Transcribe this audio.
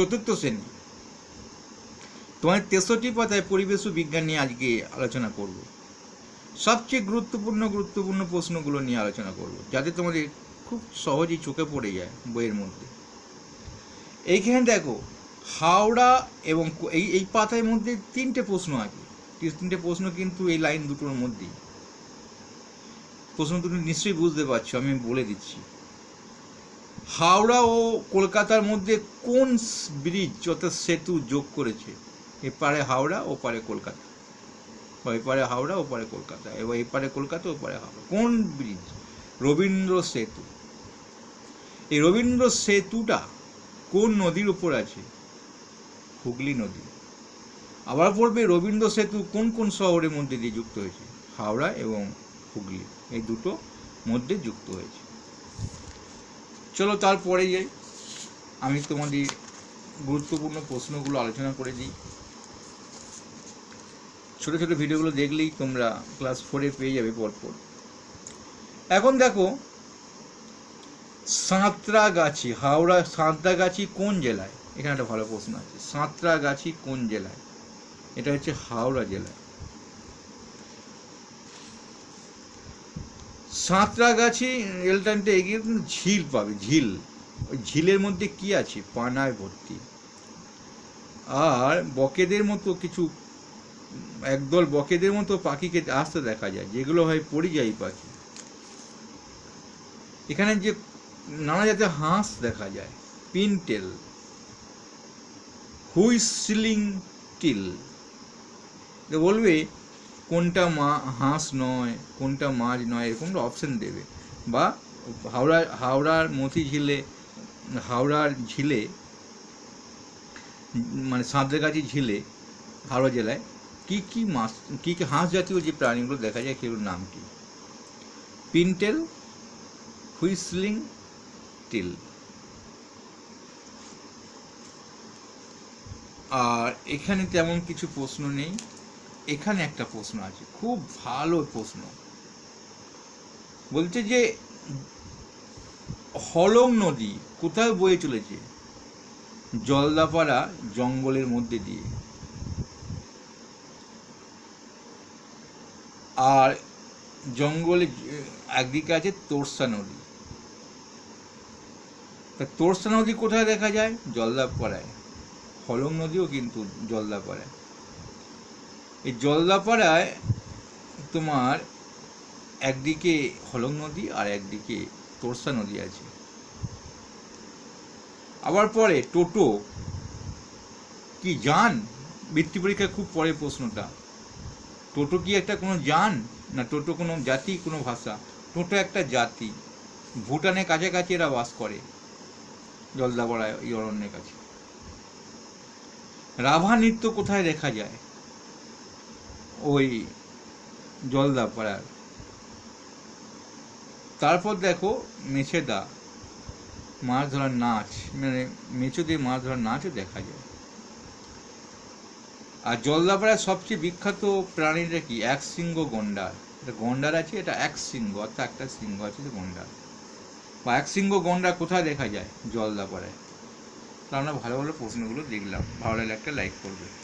চতুর্থ শ্রেণি। তোমার তেষট্টি পাতায় পরিবেশ ও বিজ্ঞান নিয়ে আজকে আলোচনা করব। সবচেয়ে গুরুত্বপূর্ণ গুরুত্বপূর্ণ প্রশ্নগুলো নিয়ে আলোচনা করব, যাতে তোমাদের খুব সহজেই চোখে পড়ে যায় বইয়ের মধ্যে। এইখানে দেখো, হাওড়া এবং এই এই পাতার মধ্যে তিনটে প্রশ্ন আছে। তিনটে প্রশ্ন কিন্তু এই লাইন দুটোর মধ্যেই। প্রশ্ন তুমি নিশ্চয়ই বুঝতে পারছ, আমি বলে দিচ্ছি। হাওড়া ও কলকাতার মধ্যে কোন ব্রিজ অর্থাৎ সেতু যোগ করেছে? এপারে হাওড়া ও পারে কলকাতা। বা এপারে হাওড়া ও পারে কলকাতা। এবার এপারে কলকাতা ও পারে হাওড়া। কোন ব্রিজ? রবীন্দ্র সেতু। এই রবীন্দ্র সেতুটা কোন নদীর উপর আছে? হুগলি নদী। আবার পড়বে রবীন্দ্র সেতু কোন কোন শহরের মধ্যে দিয়ে যুক্ত হয়েছে? হাওড়া এবং হুগলি। এই দুটো মধ্যে যুক্ত হয়েছে। চলো তারপরে যাই। আমি তোমাদের গুরুত্বপূর্ণ প্রশ্নগুলো আলোচনা করে দিই। ছোটো ছোটো ভিডিওগুলো দেখলেই তোমরা ক্লাস ফোরে পেয়ে যাবে পরপর। এখন দেখো, সাঁতরাগাছি, হাওড়া সাঁতরাগাছি কোন জেলায়? এখানে একটা ভালো প্রশ্ন আছে, সাঁতরাগাছি কোন জেলায়? এটা হচ্ছে হাওড়া জেলায়। সাঁতরাগাছি রেলটানটা এগিয়ে ঝিল পাবে, ঝিল। ওই ঝিলের মধ্যে কি আছে? পানায় ভর্তি। আর বকেদের মতো কিছু, একদল বকেদের মতো পাখিকে আসতে দেখা যায়, যেগুলো হয় পরিযায়ী পাখি। এখানে যে নানা জাতের হাঁস দেখা যায়। Pintail, whistling teal. বলবে কোনটা মা, হাঁস নয়, কোনটা মাছ নয়, এরকম অপশন দেবে। বা হাওড়া, হাওড়ার মতি ঝিলে, হাওড়ার ঝিলে মানে সাঁতরাগাছি ঝিলে, হাওড়া জেলায় কি কি মাছ, কি কি হাঁস জাতীয় যে প্রাণীগুলো দেখা যায়, সেগুলোর নাম কি? Pintail, whistling, till. আর এখানে তেমন কিছু প্রশ্ন নেই। এখানে একটা প্রশ্ন আছে, খুব ভালো প্রশ্ন। বলছে যে, হলং নদী কোথায় বয়ে চলেছে? জলদাপাড়া জঙ্গলের মধ্যে দিয়ে। আর জঙ্গলে একদিকে আছে তোরসা নদী। তা তোরসা নদী কোথায় দেখা যায়? জলদাপাড়ায়। হলং নদীও কিন্তু জলদাপাড়ায়। এই জলদাপাড়ায় তোমার একদিকে হলং নদী আর একদিকে তোরসা নদী আছে। আবার পরে টোটো। কি যান? বৃত্তি পরীক্ষায় খুব পরে প্রশ্নটা। টোটো কি একটা কোনো যান? না টোটো কোনো জাতি, কোনো ভাষা? টোটো একটা জাতি। ভুটানের কাছাকাছি এরা বাস করে জলদাপাড়ায়, এই অরণ্যের কাছে। রাভা নৃত্য কোথায় দেখা যায়? ওই জলদাপাড়ার তারপর দেখো মেছেদা, মাছ ধরার নাচ মানে মেচো দিয়ে মাছ ধরার নাচও দেখা যায়। আর জলদাপাড়ার সবচেয়ে বিখ্যাত প্রাণীটা কি? এক সিংহ গন্ডার। এটা গন্ডার আছে, এটা এক সিংহ, অর্থাৎ একটা সিংহ আছে গন্ডার। বা এক সিংহ গন্ডার কোথায় দেখা যায়? জলদাপাড়ায় তা আমরা ভালো ভালো প্রশ্নগুলো দেখলাম। ভালো লাগলে একটা লাইক করবে।